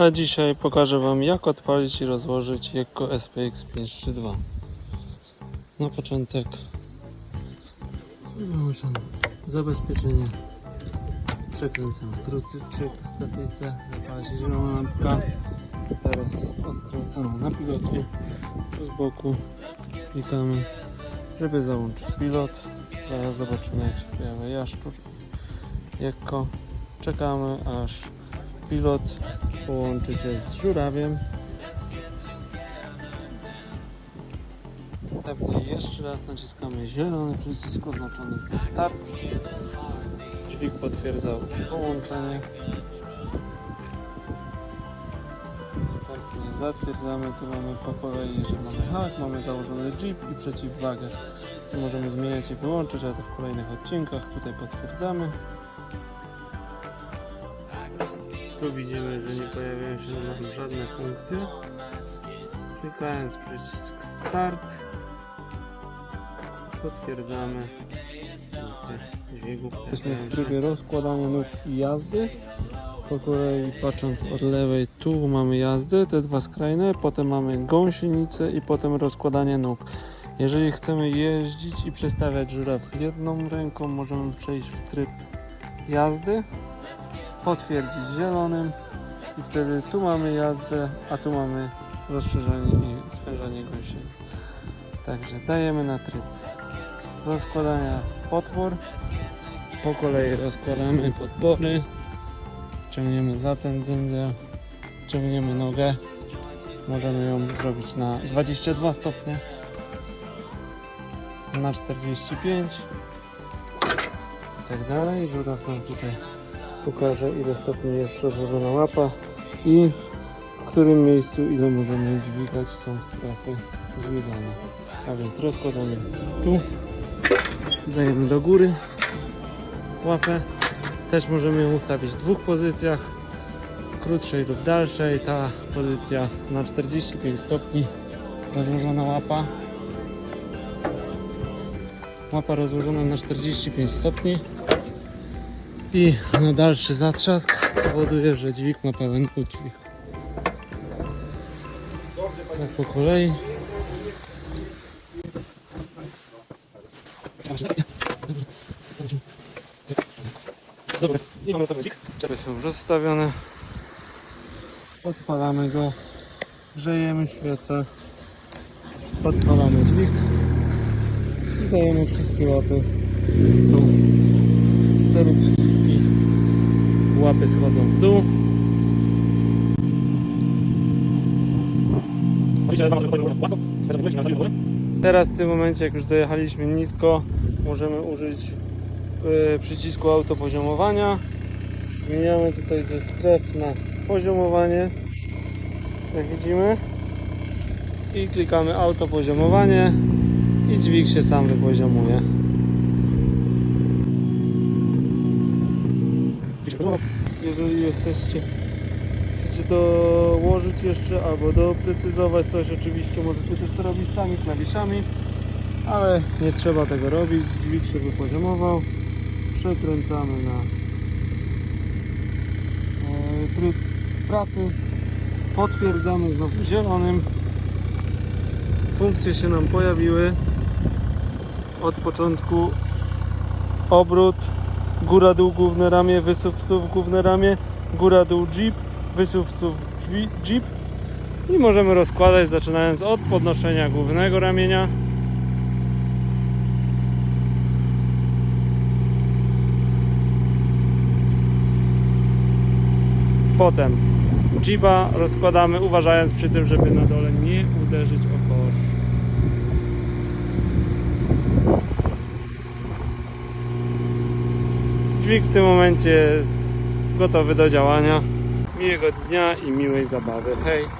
A dzisiaj pokażę Wam jak odpalić i rozłożyć Jekko SPX 532 Na początek załączamy zabezpieczenie. Przekręcamy krucyczyk statyce zapala się zielona lampka. Teraz odkręcamy na pilocie. Z boku klikamy żeby załączyć pilot. Zaraz zobaczymy jak się pojawia jaszczur. Jekko. Czekamy aż pilot połączy się z żurawiem. Następnie jeszcze raz naciskamy zielony przycisk oznaczony start. Dźwig potwierdzał połączenie. Następnie zatwierdzamy, tu mamy po kolei, że mamy hak, mamy założony jeep i przeciwwagę. Możemy zmieniać i wyłączyć, ale to w kolejnych odcinkach. Tutaj potwierdzamy. Tu widzimy, że nie pojawiają się nam żadne funkcje. Klikając przycisk Start potwierdzamy dźwigu. Jesteśmy w trybie rozkładania nóg i jazdy. Po kolei patrząc od lewej, tu mamy jazdę, te dwa skrajne, potem mamy gąsienicę i potem rozkładanie nóg. Jeżeli chcemy jeździć i przestawiać żuraw jedną ręką, możemy przejść w tryb jazdy potwierdzić zielonym i wtedy tu mamy jazdę, a tu mamy rozszerzenie i swężenie gąsienic. Także dajemy na tryb rozkładania podpór. Po kolei rozkładamy podpory. Ciągniemy za ten dzyndzel, ciągniemy nogę. Możemy ją zrobić na 22 stopnie, na 45 i tak dalej. Żuraw nam tutaj pokażę ile stopni jest rozłożona łapa i w którym miejscu ile możemy dźwigać są strefy dźwigania. A więc rozkładamy tu, dajemy do góry łapę. Też możemy ją ustawić w dwóch pozycjach, krótszej lub dalszej. Ta pozycja na 45 stopni, rozłożona łapa. Łapa rozłożona na 45 stopni i na dalszy zatrzask powoduje, że dźwig ma pełen udźwig. Tak po kolei. Dobra, nie mamy sobie dźwig. Są rozstawione. Odpalamy go. Grzejemy świecę. Odpalamy dźwig. I dajemy wszystkie łapy tu cztery przyciski łapy schodzą w dół. Teraz w tym momencie jak już dojechaliśmy nisko możemy użyć y, przycisku autopoziomowania. Zmieniamy tutaj ze stref na poziomowanie jak widzimy. I klikamy autopoziomowanie i dźwig się sam wypoziomuje jeżeli jesteście chcecie dołożyć jeszcze albo doprecyzować coś oczywiście możecie też to robić sami klawiszami ale nie trzeba tego robić. Dźwig się wypoziomował. Przekręcamy na e, tryb pracy. Potwierdzamy znowu zielonym. Funkcje się nam pojawiły. Od początku obrót góra dół główne ramię, wysuw suw główne ramię, góra dół jeep, wysuw suw drzwi- jeep. I możemy rozkładać zaczynając od podnoszenia głównego ramienia. Potem jeepa rozkładamy uważając przy tym, żeby na dole nie uderzyć o koło Dźwig w tym momencie jest gotowy do działania. Miłego dnia i miłej zabawy. Hej!